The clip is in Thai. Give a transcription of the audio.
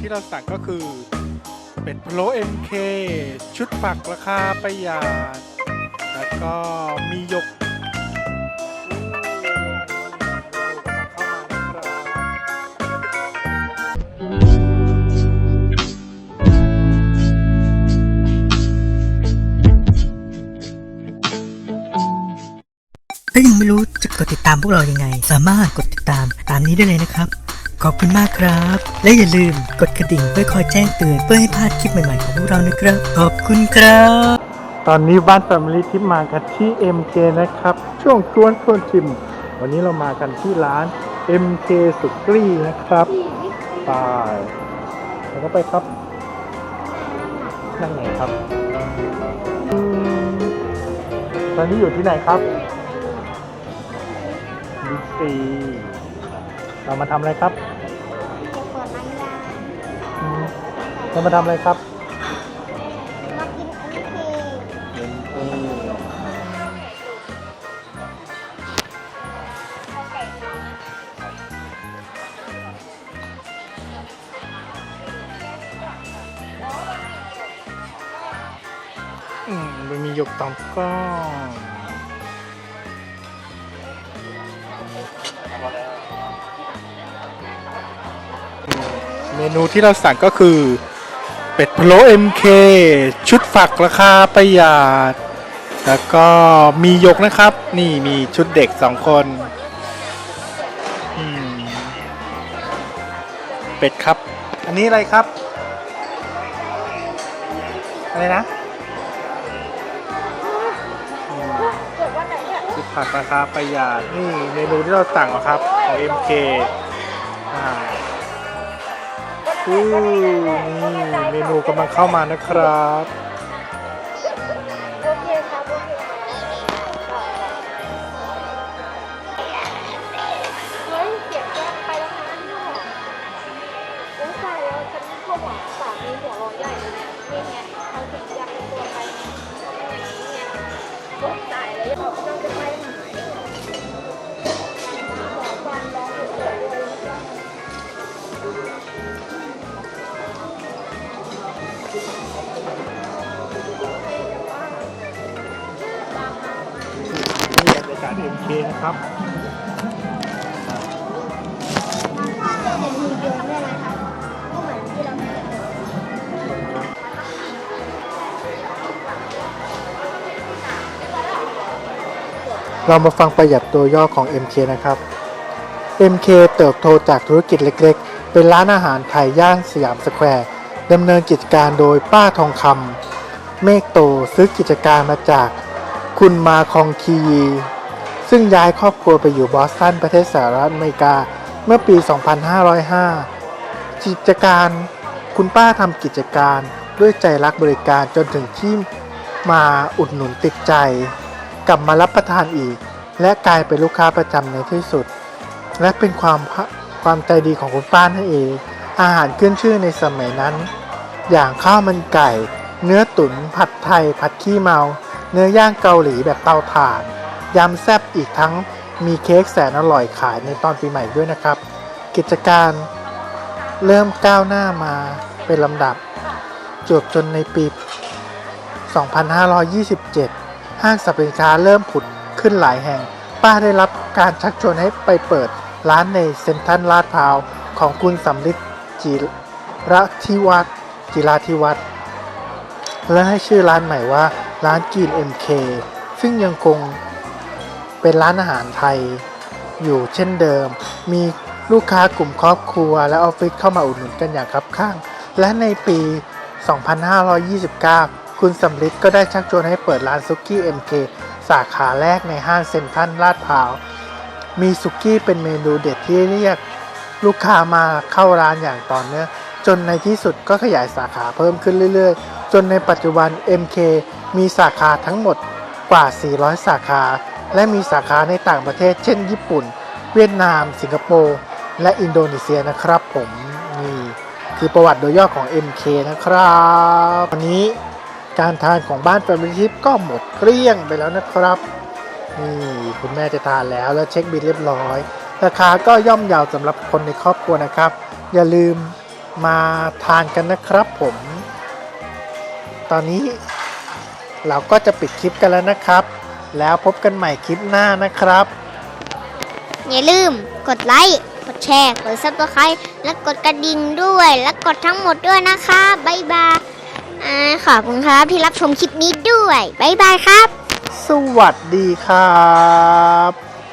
ที่เราสั่งก็คือเป็ดพะโล้ MK ชุดฝักราคาประหยัดแล้วก็มีหยกถ้ายังไม่รู้จะกดติดตามพวกเรายังไง สามารถกดติดตามตามนี้ได้เลยนะครับ ขอบคุณมากครับ และอย่าลืมกดกระดิ่งเพื่อคอยแจ้งเตือนเพื่อให้พลาดคลิปใหม่ๆของพวกเรานะครับ ขอบคุณครับ ตอนนี้บ้านแฟมิลี่ทิปมากันที่ MK นะครับ ช่วงชวนชวนชิม วันนี้เรามากันที่ร้าน MK สุกี้นะครับไปแล้วก็ไปครับนั่งไหนครับอืมตอนนี้อยู่ที่ไหนครับบิ๊กซีเรามาทำอะไรครับ เรามาทำอะไรครับมากินอันนี้อืมมันมีหยกตองก้อนเมนูที่เราสั่งก็คือ เป็ดพะโล้ MK ชุดฝักราคาประหยัด แล้วก็มียกนะครับ นี่มีชุดเด็กสองคน เป็ดครับ อันนี้อะไรครับ อะไรนะคือผักราคาประหยัด นี่เมนูที่เราสั่งอะครับ ของ MK อ่า อู้นี่เมนูกำลังเข้ามานะครับ โอเคครับโอเคเฮ้ยเก็บแก้ไปแล้วนะนี่หรอโอ้ตายแล้วฉันเข้าหวังสามีหัวร้อนใหญ่เลยเนี่ยนี่ไงเขาถึงอยากเป็นตัวไปนี่ไงโอ้ตายแล้วเขาจะไปไหนห กาศ MK นะครับเด็มเยอะด้วยนะคราเห็นเรามาฟังประหยัดตัวย่อของ MK นะครับ MK เติบโตจากธุรกิจเล็กๆ เป็นร้านอาหารไทยย่านสยามสแควร์ดำเนินกิจการโดยป้าทองคำเมฆโตซื้อกิจการมาจากคุณมาคองคี ซึ่งย้ายครอบครัวไปอยู่บอสตันประเทศสหรัฐอเมริกาเมื่อปี 2505 กิจการคุณป้าทำกิจการด้วยใจรักบริการจนถึงที่มาอุดหนุนติดใจ กลับมารับประทานอีก และกลายเป็นลูกค้าประจำในที่สุด และเป็นความความใจดีของคุณป้านั่นเอง อาหารขึ้นชื่อในสมัยนั้น อย่างข้าวมันไก่ เนื้อตุ๋นผัดไทย ผัดขี้เมา เนื้อย่างเกาหลีแบบเตาถ่าน ยำแซ่บอีกทั้งมีเค้กแสนอร่อยขายในตอนปีใหม่ด้วยนะครับ กิจการเริ่มก้าวหน้ามาเป็นลำดับ จบจนในปี 2527 ห้างสรรพสินค้าเริ่มผุดขึ้นหลายแห่ง ป้าได้รับการชักชวนให้ไปเปิดร้านในเซ็นทรัลลาดพร้าวของคุณสำลิดจิระทิวัฒน์จิราธิวัฒน์และให้ชื่อร้านใหม่ว่าร้านกีน MK ซึ่งยังคง เป็นร้านอาหารไทยอยู่เช่นเดิม มีลูกค้ากลุ่มครอบครัว และออฟฟิศเข้ามาอุดหนุนกันอย่างคับข้าง และในปี 2529 คุณสำลิดก็ได้ชักชวนให้เปิดร้านซุกี้ MK สาขาแรกในห้างเซ็นทรัลลาดพร้าว มีซุกี้เป็นเมนูเด็ดที่เรียกลูกค้ามาเข้าร้านอย่างต่อเนื่องจนในที่สุดก็ขยายสาขาเพิ่มขึ้นเรื่อยๆ จนในปัจจุบัน MK มีสาขาทั้งหมดกว่า 400 สาขา และมีสาขาในต่างประเทศ เช่น ญี่ปุ่น เวียดนาม สิงคโปร์ และอินโดนีเซียนะครับผมนี่คือประวัติโดยย่อของ MK นะครับ วันนี้การทานของบ้าน Family Trip ก็หมดเกลี้ยงไปแล้วนะครับนี่คุณแม่จะทานแล้วแล้วเช็คบิลเรียบร้อย ราคาก็ย่อมเยาวสำหรับคนในครอบครัวนะครับ อย่าลืมมาทานกันนะครับผม ตอนนี้เราก็จะปิดคลิปกันแล้วนะครับ แล้วพบกันใหม่คลิปหน้านะครับ อย่าลืมกดไลค์ กดแชร์ กดซับสไครต์และกดกระดิ่งด้วย และกดทั้งหมดด้วยนะคะบ๊ายบายอ่าขอบคุณครับที่รับชมคลิปนี้ด้วยบ๊ายบายครับ สวัสดีครับ